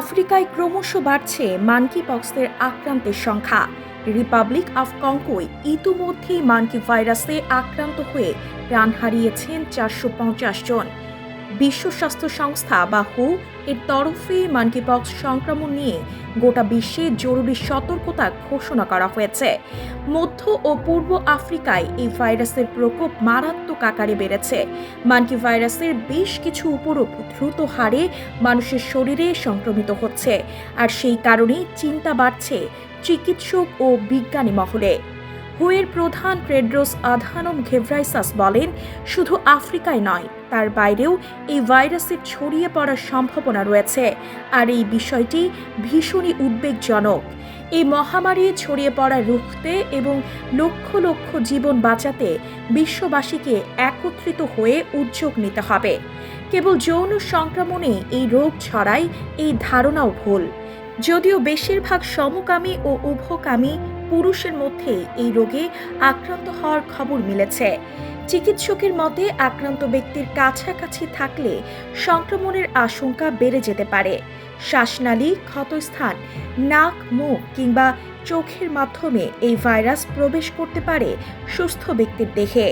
আফ্রিকায় ক্রমশ বাড়ছে মানকি পক্সের আক্রান্তের সংখ্যা। রিপাবলিক অফ কঙ্কোয় ইতিমধ্যেই মানকি ভাইরাসে আক্রান্ত হয়ে প্রাণ হারিয়েছেন চারশো পঞ্চাশ জন। বিশ্ব স্বাস্থ্য সংস্থা বা হু এর তরফে মানকিপক্স সংক্রমণ নিয়ে গোটা বিশ্বে জরুরি সতর্কতা ঘোষণা করা হয়েছে। মধ্য ও পূর্ব আফ্রিকায় এই ভাইরাসের প্রকোপ মারাত্মক আকারে বেড়েছে। মানকি ভাইরাসের বেশ কিছু উপরূপ দ্রুত হারে মানুষের শরীরে সংক্রমিত হচ্ছে। আর সেই কারণেই চিন্তা বাড়ছে চিকিৎসক ও বিজ্ঞানী মহলে। হুয়ের প্রধান টেড্রোস আধানম ঘেভ্রাইসাস বলেন, শুধু আফ্রিকায় নয়, তার বাইরেও এই ভাইরাসের ছড়িয়ে পড়ার সম্ভাবনা রয়েছে, আর এই বিষয়টি ভীষণই উদ্বেগজনক। এই মহামারী ছড়িয়ে পড়া রুখতে এবং লক্ষ লক্ষ জীবন বাঁচাতে বিশ্ববাসীকে একত্রিত হয়ে উদ্যোগ নিতে হবে। কেবল যৌন সংক্রমণে এই রোগ ছড়ায় এই ধারণাও ভুল। যদিও বেশিরভাগ সমকামী ও উভকামী পুরুষের মধ্যে এই রোগে আক্রান্ত হওয়ার খবর মিলেছে। চিকিৎসকের মতে, আক্রান্ত ব্যক্তির কাছাকাছি থাকলে সংক্রমণের আশঙ্কা বেড়ে যেতে পারে। শ্বাসনালী, ক্ষতস্থান, নাক, মুখ কিংবা চোখের মাধ্যমে এই ভাইরাস প্রবেশ করতে পারে সুস্থ ব্যক্তির দেহে।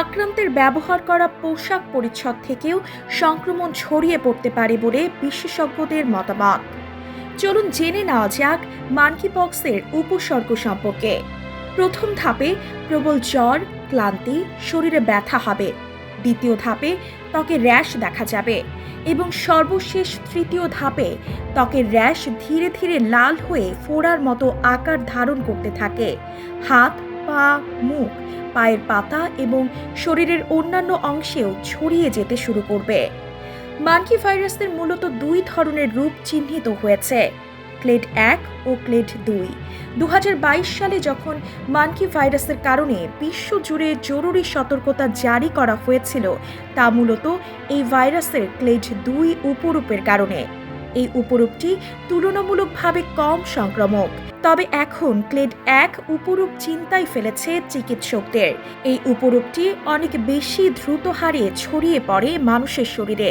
আক্রান্তের ব্যবহার করা পোশাক পরিচ্ছদ থেকেও সংক্রমণ ছড়িয়ে পড়তে পারে বলে বিশেষজ্ঞদের মতামত। চলুন জেনে নেওয়া যাক মানকিপক্সের উপসর্গ সম্পর্কে। প্রথম ধাপে প্রবল জ্বর, ক্লান্তি, শরীরে ব্যথা হবে। দ্বিতীয় ধাপে ত্বকে র্যাশ দেখা যাবে এবং সর্বশেষ তৃতীয় ধাপে ত্বকের র্যাশ ধীরে ধীরে লাল হয়ে ফোড়ার মতো আকার ধারণ করতে থাকে। হাত, পা, মুখ, পায়ের পাতা এবং শরীরের অন্যান্য অংশেও ছড়িয়ে যেতে শুরু করবে। মানকি ভাইরাসের মূলত দুই ধরনের রূপ চিহ্নিত হয়েছে, ক্লেড এক ও ক্লেড দুই। দু সালে যখন মানকি ভাইরাসের কারণে বিশ্বজুড়ে জরুরি সতর্কতা জারি করা হয়েছিল, তা মূলত এই ভাইরাসের ক্লেড দুই উপরূপের কারণে। এই উপরূপটি তুলনামূলকভাবে কম সংক্রামক। তবে এখন ক্লেড এক উপরূপ চিন্তায় ফেলেছে চিকিৎসকদের। এই উপরূপটি অনেক বেশি দ্রুত হারে ছড়িয়ে পড়ে মানুষের শরীরে।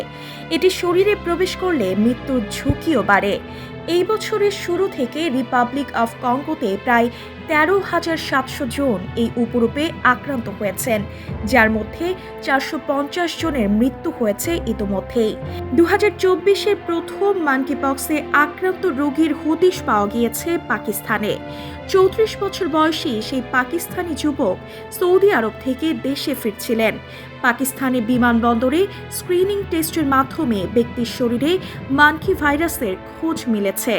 এটি শরীরে প্রবেশ করলে মৃত্যুর ঝুঁকিও বাড়ে। এই বছরের শুরু থেকে রিপাবলিক অফ কঙ্গোতে প্রায় তেরো হাজার সাতশো জন এই উপরূপে আক্রান্ত হয়েছেন, যার মধ্যে চারশো পঞ্চাশ জনের মৃত্যু হয়েছে ইতোমধ্যেই। দু হাজার চব্বিশের প্রথম মানকিপক্সে আক্রান্ত রোগীর হদিশ পাওয়া গিয়েছে পাকিস্তানে। চৌত্রিশ বছর বয়সী সেই পাকিস্তানি যুবক সৌদি আরব থেকে দেশে ফিরছিলেন। পাকিস্তানি বিমানবন্দরে স্ক্রিনিং টেস্টের মাধ্যমে ব্যক্তির শরীরে মানকি ভাইরাসের খোঁজ মিলেছে।